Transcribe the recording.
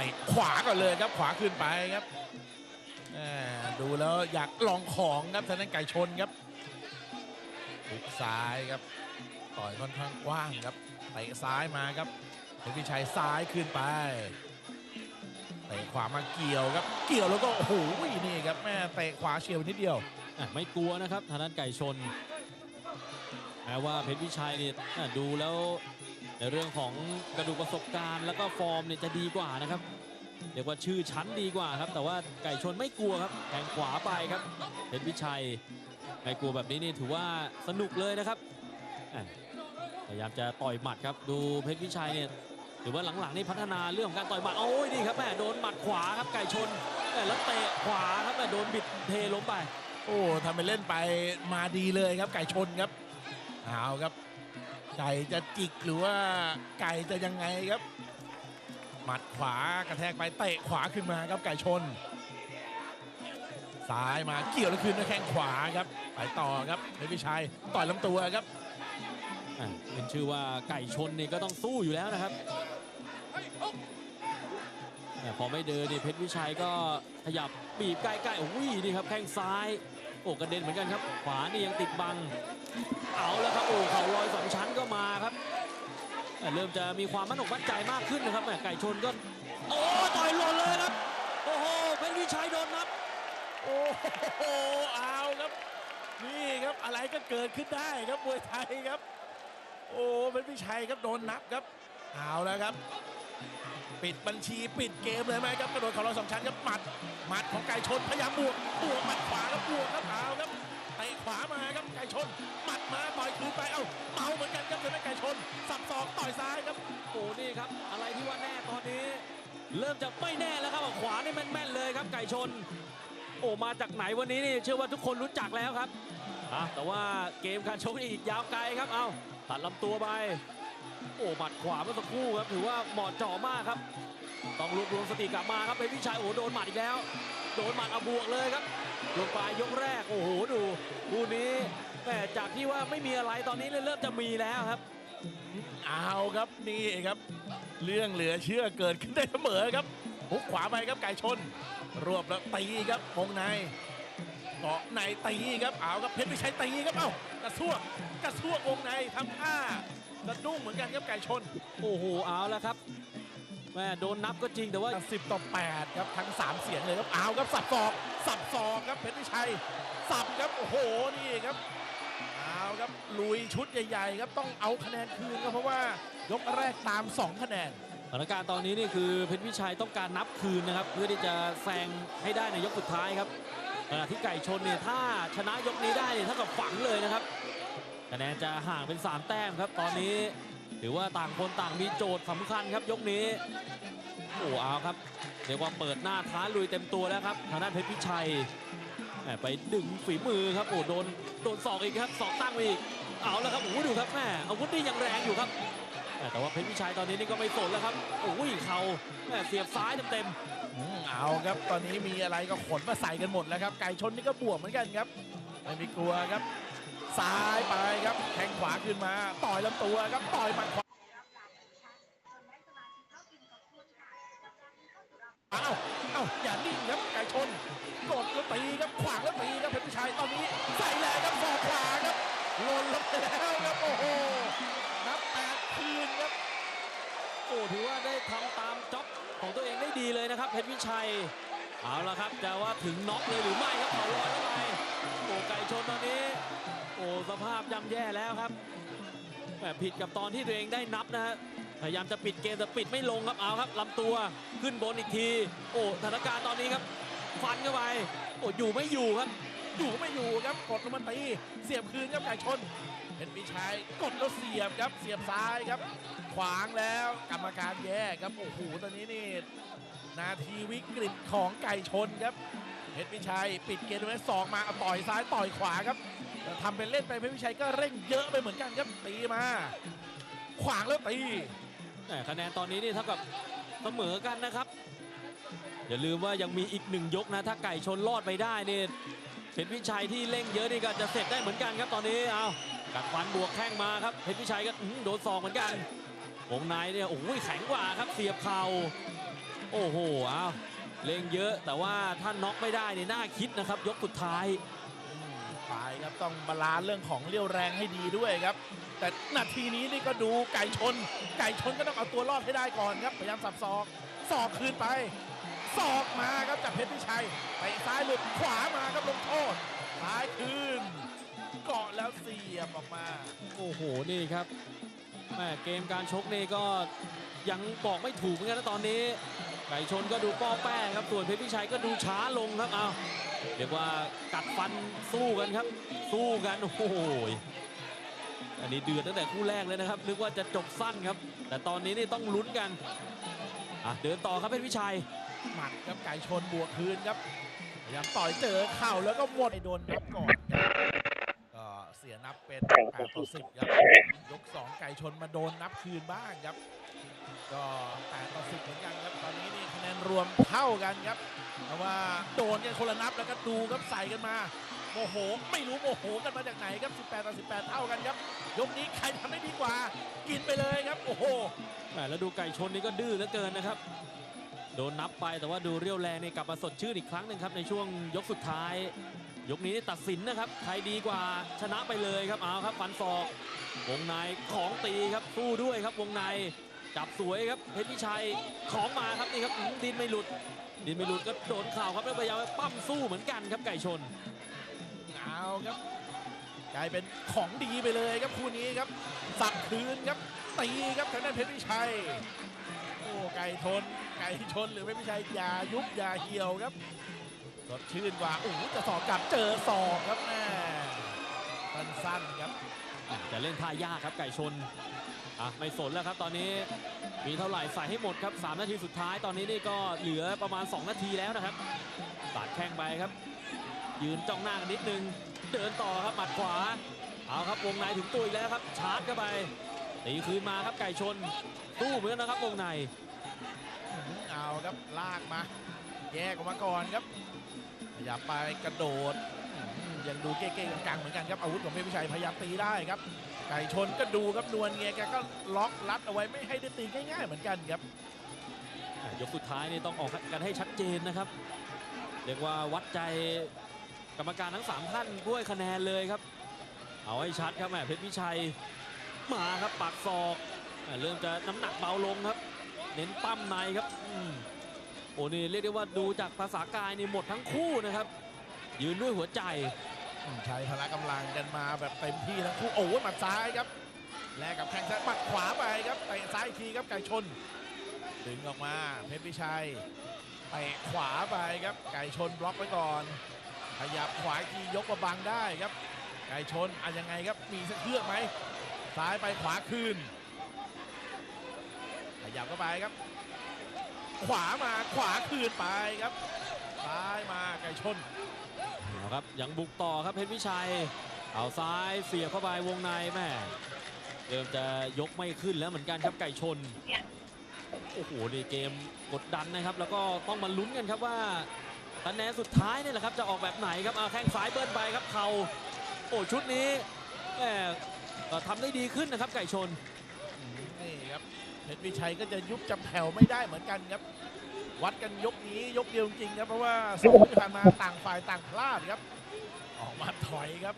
ไปขวาก่อนเลยครับขวาขึ้นไปครับดูแล้วอยากลองของครับทางนั้นไก่ชนครับหุกซ้ายครับต่อยค่อนข้างกว้างครับเตะซ้ายมาครับเพชรพิชัยซ้ายขึ้นไปเตะขวามาเกี่ยวครับ เกี่ยวแล้วก็โอ้โหนี่ครับแม่เตะขวาเฉียวนิดเดียวไม่กลัวนะครับทางด้านไก่ชนแม้ว่าเพชรวิชัยเนี่ยดูแล้ว ในเรื่องของกระดูกประสบการณ์ แล้วก็ฟอร์มเนี่ยจะดีกว่านะครับเรียกว่าชื่อชั้นดีกว่าครับ แต่ว่าไก่ชนไม่กลัวครับแทงขวาไปครับเพชรวิชัยไม่กลัวแบบนี้นี่ถือว่าสนุกเลยนะครับพยายามจะต่อยหมัดครับดูเพชรวิชัยเนี่ยถือว่าหลังๆนี่พัฒนาเรื่องของการต่อยหมัดโอ้ยนี่ครับแม่โดนหมัดขวาครับไก่ชนแม่แล้วเตะขวาครับแม่โดนบิดเทล้มไป โอ้ทำไปเล่นไปมาดีเลยครับไก่ชนครับเอาครับ ไก่จะจิกหรือว่าไก่จะยังไงครับ หมัดขวากระแทกไปเตะขวาขึ้นมาครับไก่ชนซ้ายมาเกี่ยวแล้วคืนด้วยแข้งขวาครับ ไปต่อครับเพชรวิชัยต่อยลำตัวครับเป็นชื่อว่าไก่ชนนี่ก็ต้องสู้อยู่แล้วนะครับพอไม่เดินนี่เพชรวิชัยก็ขยับบีบใกล้ๆโอ้ยนี่ครับแข้งซ้าย อ้กระเด็นเหมือนกันครับ ขวานี่ยังติดบัง เอาแล้วครับโอ้เข่าลอยสองชั้นก็มาครับเริ่มจะมีความมั่นอกมั่นใจมากขึ้นนะครับแหมไก่ชนก็โอ้ต่อยหล่นเลยครับโอ้โหเพชรวิชัยโดนนับโอ้โหเอาครับ นี่ครับอะไรก็เกิดขึ้นได้ครับมวยไทยครับ โอ้เป็นพิชัยครับโดนนับครับเอาแล้วครับ ปิดบัญชีปิดเกมเลยไหมครับกระโดดเข่าเราสองชั้นครับหมัดหมัดของไก่ชนพยายามบวกบวกหมัดขวาแล้วบวกครับเอาครับเตะขวามาครับไก่ชนหมัดมาต่อยคืนไปเอ้าเมาเหมือนกันครับเป็นไก่ชนสับศอกต่อยซ้ายครับโอ้นี่ครับ อะไรที่ว่าแน่ตอนนี้ เริ่มจะไม่แน่แล้วครับขวานี่แม่นๆเลยครับไก่ชน โอ้มาจากไหนวันนี้นี่เชื่อว่าทุกคนรู้จักแล้วครับอะแต่ว่าเกมการชกนี่อีกยาวไกลครับเอาตัดลำตัวไป โอ้หมัดขวาเมื่อสักครู่ครับถือว่าเหมาะเจาะมากครับ ต้องรวบรวมสติกลับมาครับเป็นพิชัยโอ้โดนหมัดอีกแล้ว โดนหมัดเอาบวกเลยครับลงปลายยกแรกโอ้โหดูคู่นี้แหมจากที่ว่าไม่มีอะไรตอนนี้เริ่มจะมีแล้วครับ เอาครับนี่ครับ เรื่องเหลือเชื่อเกิดขึ้นได้เสมอครับหุกขวาไปครับไก่ชน รวบแล้วตีครับวงในเกาะในตีครับเอาครับเพชรวิชัยตีครับเอ้ากระซวกกระซวกวงในทำท่า สะดุ้งเหมือนกันครับไก่ชน โอ้โหเอาแล้วครับแม่โดนนับก็จริงแต่ว่า 10 ต่อ 8 ครับ ทั้ง 3 เสียงเลยครับเอาครับสับศอกสับศอกครับเพชรวิชัย สับครับโอ้โหนี่ครับเอาครับลุยชุดใหญ่ๆครับต้องเอาคะแนนคืนครับเพราะว่ายกแรกตาม 2 คะแนนสถานการณ์ตอนนี้นี่คือเพชรวิชัยต้องการนับคืนนะครับ เพื่อที่จะแซงให้ได้ในยกสุดท้ายครับขณะที่ไก่ชนเนี่ยถ้าชนะยกนี้ได้เนี่ยเท่ากับฝังเลยนะครับ คะแนนจะห่างเป็น 3 แต้มครับ ตอนนี้ถือว่าต่างคนต่างมีโจทย์สำคัญครับยกนี้โอ้เอาครับเรียกว่าเปิดหน้าท้าลุยเต็มตัวแล้วครับทางด้านเพชรพิชัยแหมไปดึงฝีมือครับโอ้โดนโดนศอกอีกครับศอกตั้งอีกเอาแล้วครับโอ้โหดูครับแม่อาวุธนี่ยังแรงอยู่ครับแต่ว่าเพชรวิชัยตอนนี้นี่ก็ไม่สนแล้วครับโอ้ยเขาแม่เสียบซ้ายเต็มอืมเอาครับตอนนี้มีอะไรก็ขนมาใส่กันหมดแล้วครับไก่ชนนี่ก็บวกเหมือนกันครับไม่มีกลัวครับ ซ้ายไปครับแทงขวาขึ้นมา ต่อยลำตัวครับต่อยหมัดขวาเอ้าเอ้าอย่านิ่งครับไก่ชนกดแล้วตีครับขวางแล้วตีครับเพชรพิชัยตอนนี้ใส่แรงครับศอกขวาครับหล่นลงไปแล้วครับโอ้โหนับแปดคืนครับโอ้ถือว่าได้ทำตามจ็อบของตัวเองได้ดีเลยนะครับเพชรวิชัยเอาละครับจะว่าถึงน็อกเลยหรือไม่ครับเขาลอยเข้าไปโอ้ไก่ชนตอนนี้ โอ้สภาพย่ำแย่แล้วครับแหมผิดกับตอนที่ตัวเองได้นับนะฮะพยายามจะปิดเกมแต่ปิดไม่ลงครับเอาครับลำตัวขึ้นบนอีกที โอ้สถานการณ์ตอนนี้ครับฟันเข้าไปโอ้อยู่ไม่อยู่ครับ อยู่ไม่อยู่ครับกดลงมาตีเสียบคืนครับไก่ชนเพชรพิชัยกดแล้วเสียบครับเสียบซ้ายครับ ขวางแล้วกรรมการแย่ครับโอ้โหตอนนี้นี่นาทีวิกฤตของไก่ชนครับเพชรพิชัยปิดเกมไว้สองมาเอาต่อยซ้ายต่อยขวาครับ ทำเป็นเล่นไปเพชรพิชัยก็เร่งเยอะไปเหมือนกันครับตีมา ขวางแล้วตีแหม่คะแนนตอนนี้นี่เท่ากับเสมอกันนะครับ อย่าลืมว่ายังมีอีกหนึ่งยกนะ ถ้าไก่ชนรอดไปได้นี่เพชรวิชัยที่เร่งเยอะนี่ก็จะเสร็จได้เหมือนกันครับตอนนี้เอากัดฟันบวกแข้งมาครับเพชรวิชัยก็โดนซองเหมือนกันวงในเนี่ยโอ้ยแข็งกว่าครับเสียบเข่าโอ้โหอ้าวเล่งเยอะแต่ว่าถ้าน็อกไม่ได้เนี่ยน่าคิดนะครับ ยกสุดท้าย ไปครับต้องบาลานซ์เรื่องของเรี่ยวแรงให้ดีด้วยครับ แต่นาทีนี้นี่ก็ดูไก่ชน ไก่ชนก็ต้องเอาตัวรอดให้ได้ก่อนครับพยายามสับศอกศอกคืนไปศอกมาครับจากเพชรพิชัยไปซ้ายหลุดขวามาครับลงโทษซ้ายคืนเกาะแล้วเสียบออกมา โอ้โหนี่ครับแม่เกมการชกนี่ก็ยังบอกไม่ถูกเหมือนกันนะตอนนี้ ไก่ชนก็ดูป้อแป้ครับ ส่วนเพชรพิชัยก็ดูช้าลงครับเอาเรียกว่ากัดฟันสู้กันครับ สู้กันโอ้โหอันนี้เดือดตั้งแต่คู่แรกเลยนะครับนึกว่าจะจบสั้นครับ แต่ตอนนี้นี่ต้องลุ้นกันอะเดินต่อครับเพชรพิชัยหมัดครับไก่ชนบวกคืนครับพยายามต่อยเจอเข่าแล้วก็หมดโดนนับก่อนครับก็เสียนับเป็น8ต่อ10ครับยก 2 ไก่ชนมาโดนนับคืนบ้างครับก็8ต่อ10เหมือนกันครับตอนนี้ นี่คะแนนรวมเท่ากันครับ แต่ว่าโดนกันคนละนับแล้วก็ดูครับใส่กันมาโมโหไม่รู้โมโหกันมาจากไหนครับ 18ต่อ18 เท่ากันครับ ยกนี้ใครทำได้ดีกว่า กินไปเลยครับโอ้โหแหมแล้วดูไก่ชนนี่ก็ดื้อเหลือเกินนะครับ โดนนับไปแต่ว่าดูเรียวแรงนี่กลับมาสดชื่นอีกครั้งหนึ่งครับในช่วงยกสุดท้าย ยกนี้นี่ตัดสินนะครับใครดีกว่าชนะไปเลยครับเอาครับฟันศอกวงในของตีครับสู้ด้วยครับวงใน จับสวยครับเพชรพิชัยของมาครับนี่ครับดินไม่หลุด ดินไม่หลุดก็โดนข่าวครับแล้วพยายามปั้มสู้เหมือนกันครับไก่ชนเอาครับกลายเป็นของดีไปเลยครับคู่นี้ครับสับคืนครับตีครับทางด้านเพชรวิชัยโอ้ไก่ทนไก่ชนหรือเพชรวิชัยอย่ายุบอย่าเหี่ยวครับสดชื่นกว่าโอ้จะสอกกลับเจอศอกครับแม่สั้นๆครับ จะเล่นท่ายากครับไก่ชนอะไม่สนแล้วครับตอนนี้มีเท่าไหร่ใส่ให้หมดครับ 3 นาทีสุดท้ายตอนนี้นี่ก็เหลือประมาณ 2 นาทีแล้วนะครับตัดแข้งไปครับ ยืนจ้องหน้ากันนิดนึง เดินต่อครับหมัดขวา เอาครับวงในถึงตัวอีกแล้วครับ ชาร์จเข้าไปตีคืนมาครับไก่ชนตู้เหมือนกันนะครับวงในเอาครับลากมา แยกออกมาก่อนครับขยับไปกระโดด ยังดูเก้ๆกังๆเหมือนกันครับอาวุธของเพชรวิชัยพยายามตีได้ครับ ไก่ชนก็ดูครับนวลเงียแกก็ล็อกรัดเอาไว้ไม่ให้ได้ตีง่ายๆเหมือนกันครับยกสุดท้ายนี่ต้องออกกันให้ชัดเจนนะครับ เรียกว่าวัดใจกรรมการทั้ง 3 ท่านด้วยคะแนนเลยครับ เอาให้ชัดครับแหมเพชรวิชัยมาครับปากศอกเริ่มจะน้ำหนักเบาลงครับ เน้นปั้มในครับอโอ้นี่เรียกได้ว่าดูจากภาษากายนี่หมดทั้งคู่นะครับ ยืนด้วยหัวใจ ใช้พละกำลังกันมาแบบเต็มที่ทั้งคู่โอ้โหหมัดซ้ายครับ แลกกับแข้งซ้ายหมัดขวาไปครับเตะซ้ายอีกทีครับไก่ชน ดึงออกมาเพชรพิชัยเตะขวาไปครับไก่ชนบล็อกไว้ก่อนขยับขวาทียกมาบังได้ครับ ไก่ชนอะยังไงครับมีเครื่อไหมซ้ายไปขวาคืนขยับเข้าไปครับ ขวามาขวาคืนไปครับซ้ายมาไก่ชน ครับยังบุกต่อครับเพชรวิชัย เอาซ้ายเสียบเข้าไปวงในแม่เริ่มจะยกไม่ขึ้นแล้วเหมือนกันครับไก่ชนโอ้โหนี่เกมกดดันนะครับ แล้วก็ต้องมาลุ้นกันครับว่าคะแนนสุดท้ายนี่แหละครับจะออกแบบไหนครับเอาแข้งซ้ายเบิ้ลไปครับเข่าโอ้ชุดนี้แหมเอ่อทำได้ดีขึ้นนะครับไก่ชนนี่ครับเพชรวิชัยก็จะยุบจะแผ่วไม่ได้เหมือนกันครับ วัดกันยกนี้ยกเดียวจริงครับเพราะว่าสองที่ผ่านมาต่างฝ่ายต่างพลาดครับ ออกมาถอยครับ